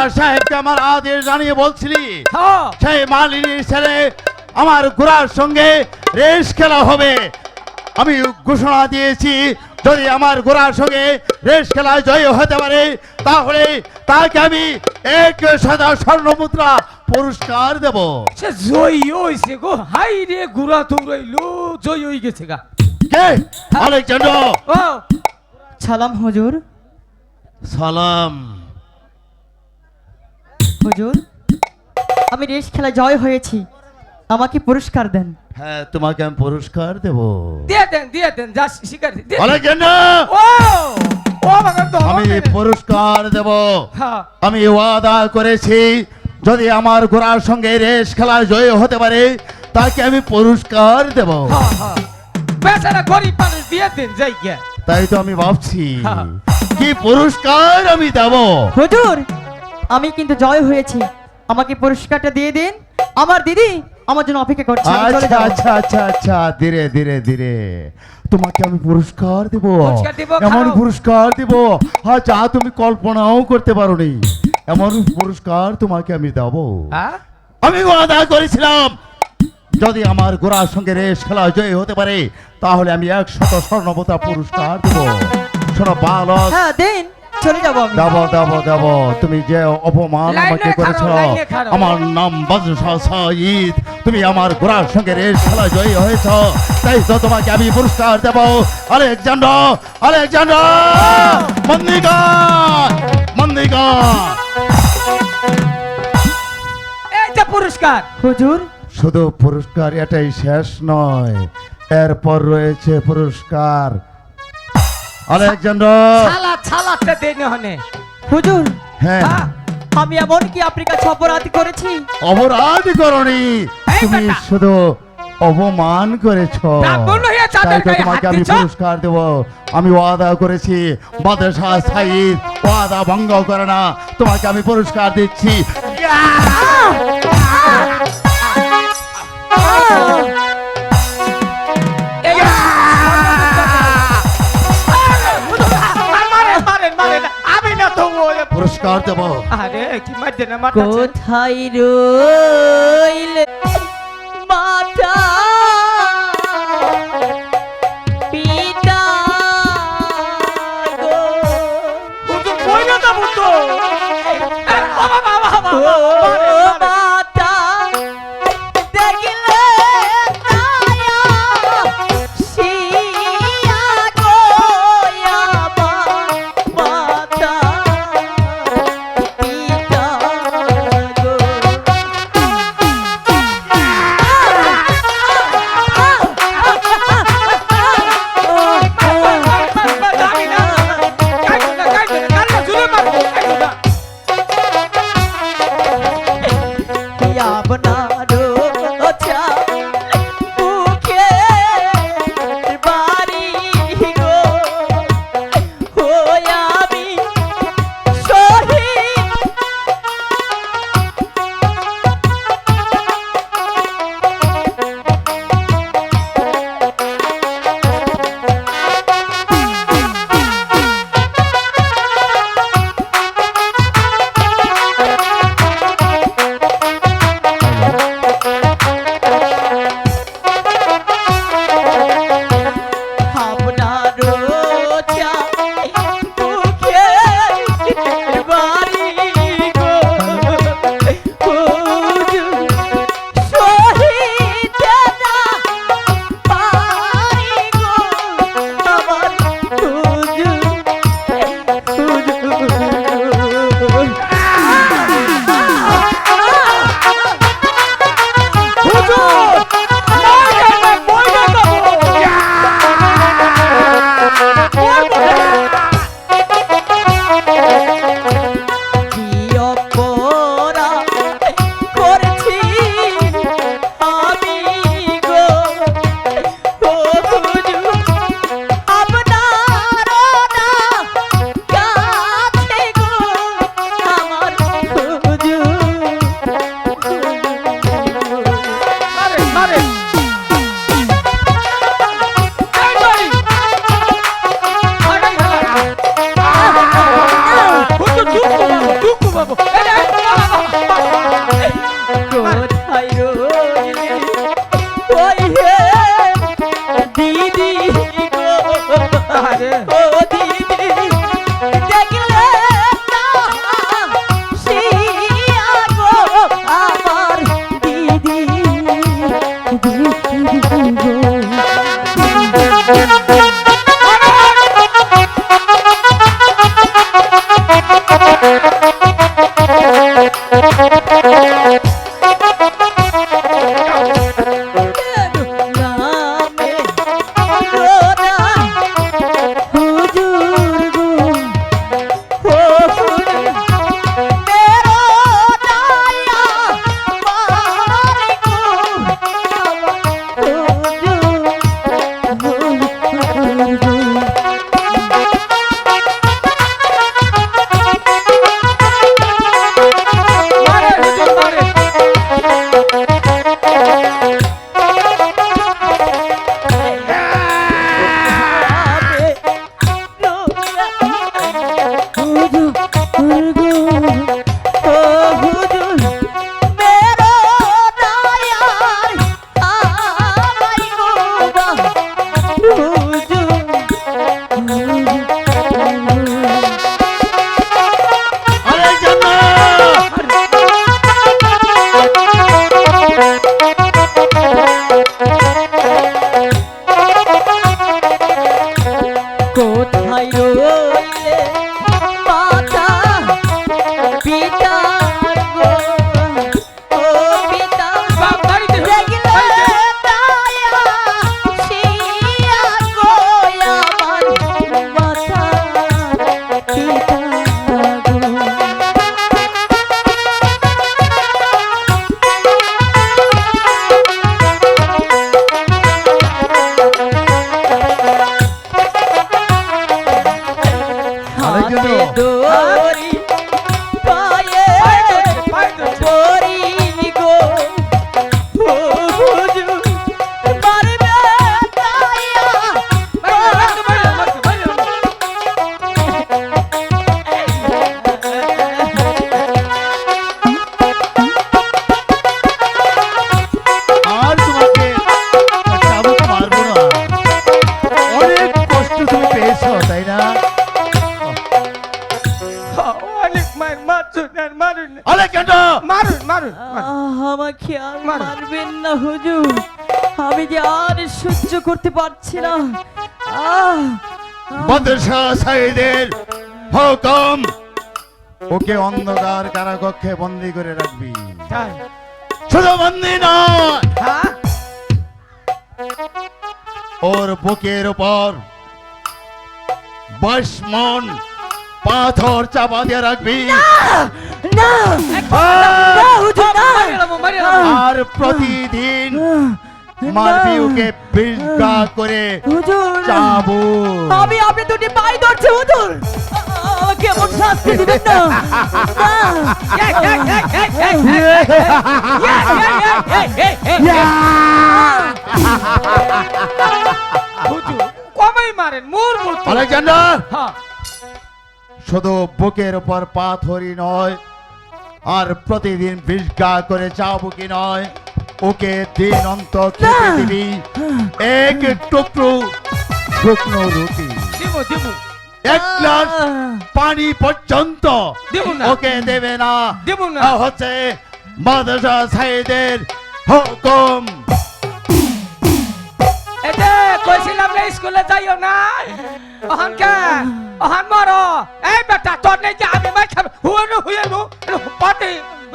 Master সাহেবকে আমার আদেশ জানিয়ে বলছিলি হ্যাঁ। সেই মালিনীর ছেলে আমার ঘোড়ার সঙ্গে রেস খেলা হবে। আমি ঘোষণা দিয়েছি যদি আমার ঘোড়ার সঙ্গে রেস খেলায় জয় হতে পারে তাহলে তাকে আমি এক সাদা স্বর্ণ মুদ্রা পুরস্কার দেব। সে জয়ী হইছে গো। হাই রে গুড়া দৌড়াইলো জয়ী হয়ে গেছে গা। কে? আলেকজান্ডার সালাম হুজুর। সালাম। হুজুর আমি রেস খেলায় জয় হয়েছি। আমাকে পুরস্কার দেন। হ্যাঁ তোমাকে আমি পুরস্কার দেব। দিয়ে দেন দিয়ে দেন যা শিকার দেন। আলেকজান্ডার ও ও আমি পুরস্কার দেব। হ্যাঁ। আমি ওয়াদা করেছি যদি আমার ঘোড়ার সঙ্গে রেস খেলা জয় হতে পারে তাকে আমি পুরস্কার দেব। হ্যাঁ হ্যাঁ। বেচারা গরিব মানুষ দিয়ে দেন যাই গিয়া। তাই তো আমি ভাবছি। কি পুরস্কার আমি দেব? হুজুর আমি কিন্তু জয় হয়েছি। আমাকে পুরস্কারটা দিয়ে দিন। আমার দিদি আমার জন্য অপেক্ষা করছে। আচ্ছা আচ্ছা আচ্ছা আচ্ছা ধীরে ধীরে ধীরে। তোমাকে আমি পুরস্কার দেব। পুরস্কার দিব, এমন। পুরস্কার দেব। হ্যাঁ যা তুমি কল্পনাও করতে পারোনি। এমন পুরস্কার তোমাকে আমি দেব। হ্যাঁ? আমি ওয়াদা করেছিলাম যদি আমার ঘোড়ার সঙ্গে রেশ খেলা জয় হতে পারে তাহলে আমি একশত স্বর্ণবতা পুরস্কার দেব। শোনো বালক। হ্যাঁ দিন। চলে যাব আমি। দেব দেব দেব। তুমি যে অপমান আমাকে করেছ। আমার নাম সাঈদ তুমি আমার ঘোড়ার সঙ্গে রেস খেলা জয়ী হয়েছ। তাই তো তোমাকে আমি পুরস্কার দেব। Alexander Alexander! মন্দিকা মন্দিকা! এই যে পুরস্কার। হুজুর। শুধু পুরস্কার এটাই শেষ নয় এরপর রয়েছে পুরস্কার। আলেকজান্ডার ছালা ছালাতে দেন হনে। হুজুর হ্যাঁ। আমি এমন কি আপনার কাছে অপরাধ করেছি? অপরাধ করনি। তুমি শুধু অপমান করেছ। তোমাকে আমি পুরস্কার দেব। আমি ওয়াদা করেছি। বাদশাহ সাইদ ওয়াদা ভঙ্গ করে না। তোমাকে আমি পুরস্কার দিচ্ছি। পুরস্কার দেব। আরে কি মাঝে না কোথায় রইলে মাতা? পিতা পারছি না মাদ্রাসা সাইদের হুকুম। ওকে অন্ধকার কারাকক্ষে বন্দি করে রাখবি। তাই? শুধু বন্দি নয়। হ্যাঁ? ওর বুকের উপর বাইশ মন পাথর চাপা দিয়ে রাখবি। আর প্রতিদিন করে আমি আপনি দুটি পাই হুজুর। কেমন শাস্তি দিবেন না? মারেন আলেকজান্ডার হ্যাঁ। শুধু বুকের উপর পাথরই নয় আর প্রতিদিন বিষ করে চাবুকি নয়? ওকে দিন অন্ত খেতে। দিবি। এক টুকরো শুকনো রুটি। এক গ্লাস পানি পর্যন্ত। দিব না। ওকে দেবে না। দিব না। তা হচ্ছে মাদ্রাসা সাইদের হুকুম। এতে কইছিলাম না স্কুলে যাইও না। অহন কে? অহন মরো। এই বেটা তোর নেই যে আমি মাই খাব হুয়ে নু হুয়ে নু পাতে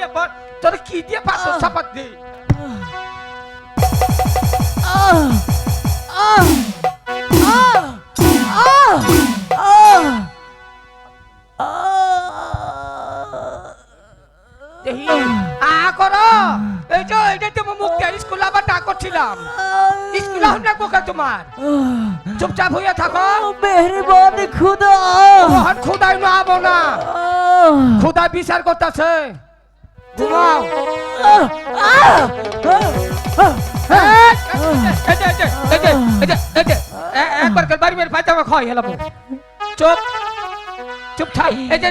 দিয়ে পর তোর কি দিয়ে পারত চাপাত দে আ করো এই এই যে তুমি মুখটা স্কুল আবার ডাক করছিলাম তোমার চুপচাপ থাকো খুদাই না খুদা বিচার করতেছে ঘুমাও। একবার বাড়ি বাড়ি পায়জামা খাওয়াই হেলাম চুপ চুপ থাক এই যে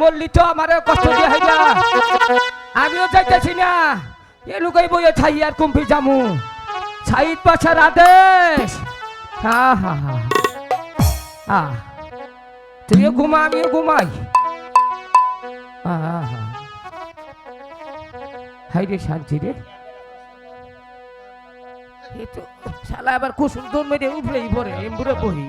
মল্লি তো কষ্ট দিয়ে হইলা। আমিও যাইতেছি না। এ লুকাই বইয়ে ছাই আর কুম্ভি জামু। ছাইত পাছার আদেশ। হা হা হা হা। তুইও ঘুমা, আমিও ঘুমাই। হাই রে শান্তি রে। এ তো শালা আবার কুসুম দৌড় মেরে উঠলেই পরে এমবুড়ে বহি।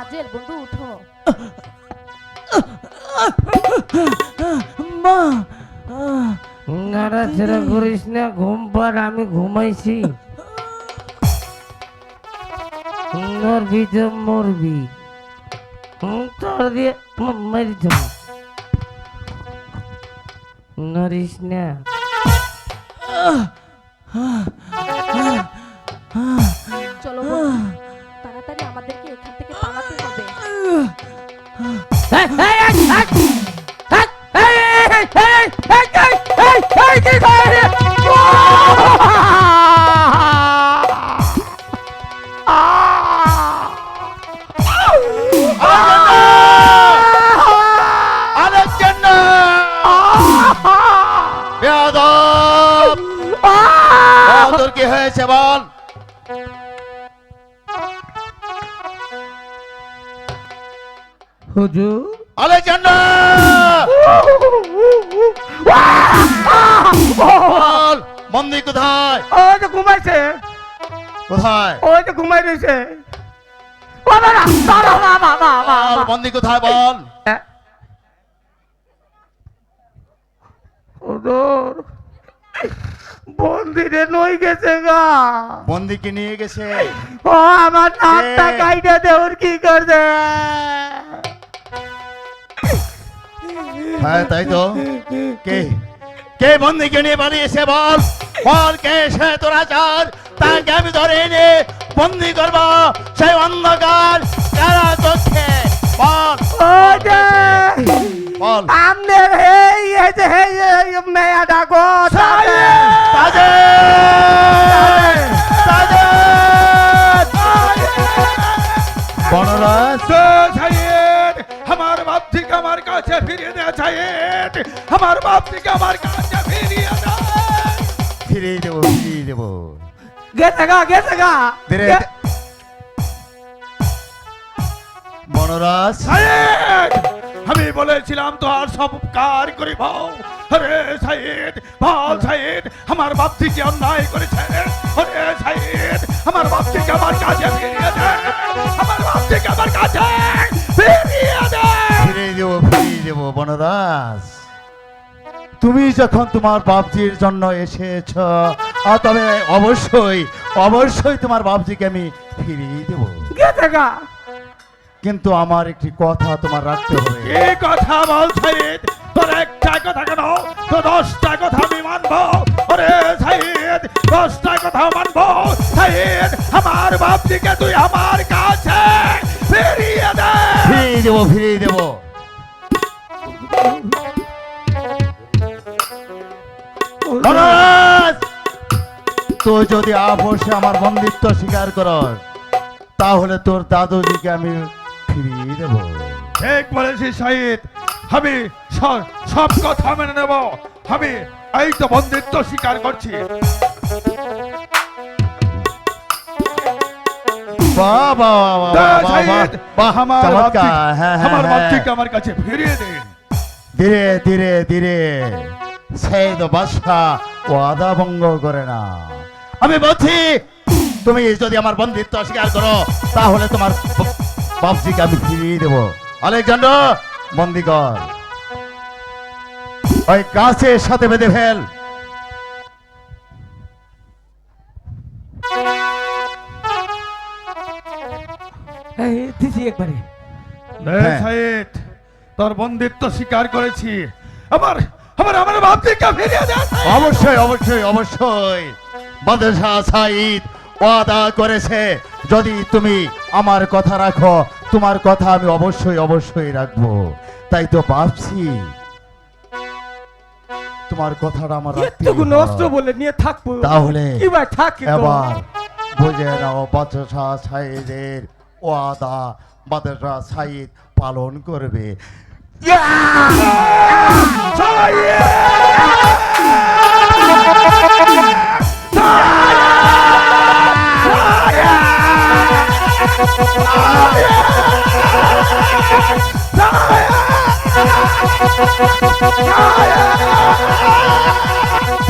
আমি বন্ধু উঠো। মা! নাড়াচাড়া করিস না ঘুম পার আমি ঘুমাইছি। মরবি তো মরবি। তোর দিয়ে মারি দেব। নরিস না। কি হয়েছে বল হুজুর? ঘুমাই কোথায় ওই তো ঘুমাইছে। কোথায়? ওই তো ঘুমাই রয়েছে বন্দি কোথায় বল? বন্দিরে নই গেছে গা। বন্দিকে নিয়ে গেছে? ওর কি করবে? হ্যাঁ, তাই তো। কে? কে বন্দিকে নিয়ে পালিয়েছে বল? বল কে সে তোরা চার তাকে আমি ধরে এনে বন্দি করব। সেই অন্ধকার কারা চোখে বল। বল। আমনে হেই এই যে হেই মেয়া ডাকো সাজে তাজে তাজে বনরাজ! আমার বাপ থেকে আমার কাছে ফিরিয়ে দেয়া সাইয়েদ আমার বাপ থেকে আমার কাছে ফিরিয়ে দেবো ফিরিয়ে দেবো গেছে গা গেছে গা ধীরে সাইয়েদ আমি বলেছিলাম তো আর সব কার করিব আরে সাইয়েদ বল সাইয়েদ আমার বাপ থেকে অন্যায় করেছে আরে সাইয়েদ আমার বাপ থেকে আমার কাছে ফিরিয়ে দে আমার বাপ থেকে আমার কাছে ফিরিয়ে দে ফিরিয়ে দেবো ফিরিয়ে দেবো বনরাজ তুমি যখন তোমার বাপজির জন্য এসেছ তবে অবশ্যই অবশ্যই তোমার বাপজিকে আমি ফিরিয়ে দেবো। কিন্তু আমার একটি কথা তোমার রাখতে হবে। এ কথা বল সাইদ তোর একটা কথা কেন? তো দশটা কথা আমি মানবো। ওরে সাইদ দশটা কথা মানবো। সাইদ আমার বাপ দিকে তুই আমার কাছে ফিরিয়ে দে। ফিরিয়ে দেবো ফিরিয়ে দেবো। তুই যদি আপোষে আমার বন্দিত্ব স্বীকার করস তাহলে তোর দাদুজিকে আমি ফিরিয়ে দেবো। ঠিক বলেছিস সাইদ। আমি সব কথা মেনে নেব। আমি এই তো বন্দিত্ব স্বীকার করছি। আমার কাছে ফিরিয়ে দিন। ধীরে ধীরে ধীরে। সেই তো বাদশা ওয়াদা ভঙ্গ করে না আমি বলছি তুমি যদি আমার বন্দিত্ব অস্বীকার করো তাহলে তোমার বাপজিকে আমি ফিরিয়ে দেবো। আলেকজান্ডার বন্দি কর ওই গাছের সাথে বেঁধে ফেল। একবারে। হ্যাঁ। সাইদ তোর বন্দিত্ব স্বীকার করেছি। আমার আমার আমার বাপজিকে ফিরিয়ে দেন অবশ্যই অবশ্যই অবশ্যই। বাদশাহ সাইদ ওয়াদা করেছে যদি তুমি আমার কথা রাখো তোমার কথা আমি অবশ্যই অবশ্যই রাখব। তাই তো ভাবছি তোমার কথাটা আমার এতটুকু হবে। নষ্ট বলে নিয়ে থাকব। তাহলে ভাই থাকি। এবার বুঝে নাও বাদশাহ সাইদের ওয়াদা বাদশাহ সাইদ পালন করবে। সাইদ Fire! Fire! Fire!